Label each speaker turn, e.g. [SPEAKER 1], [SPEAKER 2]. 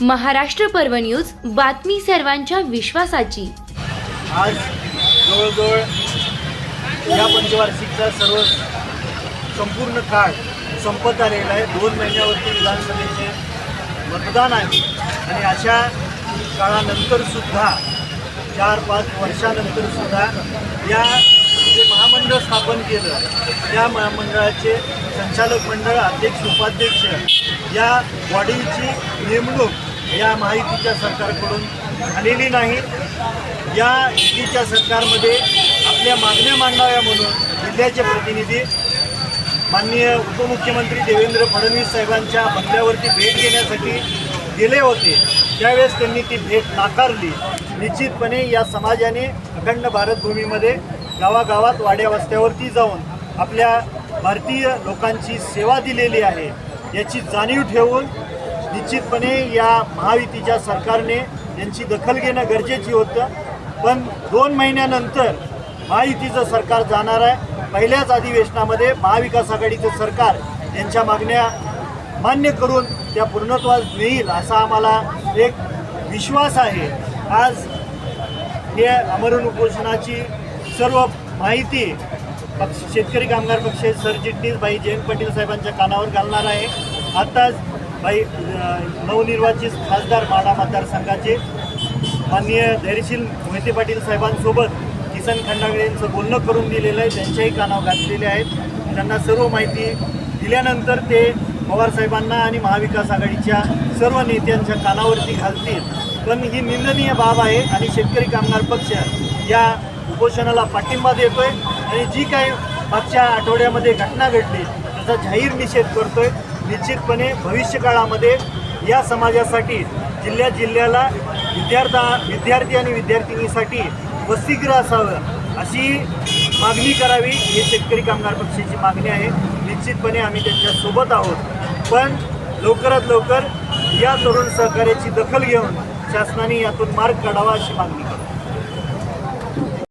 [SPEAKER 1] महाराष्ट्र पर्व न्यूज बातमी सर्वांच्या विश्वासाची.
[SPEAKER 2] आज जवळजवळ या पंचवार्षिकचा सर्व संपूर्ण काळ संपत आलेला आहे. दोन महिन्यावरती विधानसभेचे मतदान आहे. आणि अशा काळानंतर सुद्धा चार पाच वर्षानंतर सुद्धा या स्थापन केलं. त्या महामंडळाचे संचालक मंडळ अध्यक्ष उपाध्यक्ष या बॉडीची नेमणूक या माहितीच्या सरकारकडून झालेली नाही. या युतीच्या सरकारमध्ये आपल्या मागण्या मांडाव्या म्हणून जिल्ह्याचे प्रतिनिधी माननीय उपमुख्यमंत्री देवेंद्र फडणवीस साहेबांच्या बंगल्यावरती भेट घेण्यासाठी गेले होते. त्यावेळेस त्यांनी ती भेट नाकारली. निश्चितपणे या समाजाने अखंड भारतभूमीमध्ये गावागावात वाड्या वस्त्यावरती जाऊन आपल्या भारतीय लोकांची सेवा दिलेली आहे याची जाणीव ठेवून निश्चितपणे या महायुतीच्या सरकारने यांची दखल घेणं गरजेची होतं. पण दोन महिन्यानंतर महायुतीचं सरकार जाणार आहे. पहिल्याच अधिवेशनामध्ये महाविकास आघाडीचं सरकार यांच्या मागण्या मान्य करून त्या पूर्णत्वास नेईल असा आम्हाला एक विश्वास आहे. आज हे अमरण उपोषणाची सर्व माहिती पक्ष शेतकरी कामगार पक्ष सरचिटणीस भाई जयंत पाटील साहेबांच्या कानावर घालणार आहे. आताच बाई नवनिर्वाचित खासदार माडा मतदारसंघाचे माननीय धैर्यशील मोहिते पाटील साहेबांसोबत किसन खंडागळे यांचं बोलणं करून दिलेलं आहे. त्यांच्याही कानावर घातलेले आहेत. त्यांना सर्व माहिती दिल्यानंतर ते पवार साहेबांना आणि महाविकास आघाडीच्या सर्व नेत्यांच्या कानावरती घालतील. पण ही निंदनीय बाब आहे आणि शेतकरी कामगार पक्ष या उपोषणाला पाठिंबा देतोय आणि जी काही मागच्या आठवड्यामध्ये घटना घडली त्याचा जाहीर निषेध करतोय. निश्चितपणे भविष्यकाळामध्ये या समाजासाठी जिल्ह्या जिल्ह्याला विद्यार्था विद्यार्थी आणि विद्यार्थिनीसाठी वसतिगृह असावं अशी मागणी करावी ही शेतकरी कामगार पक्षाची मागणी आहे. निश्चितपणे आम्ही त्यांच्यासोबत आहोत. पण लवकरात लवकर या तरुण सहकार्याची दखल घेऊन शासनाने यातून मार्ग काढावा अशी मागणी करतो.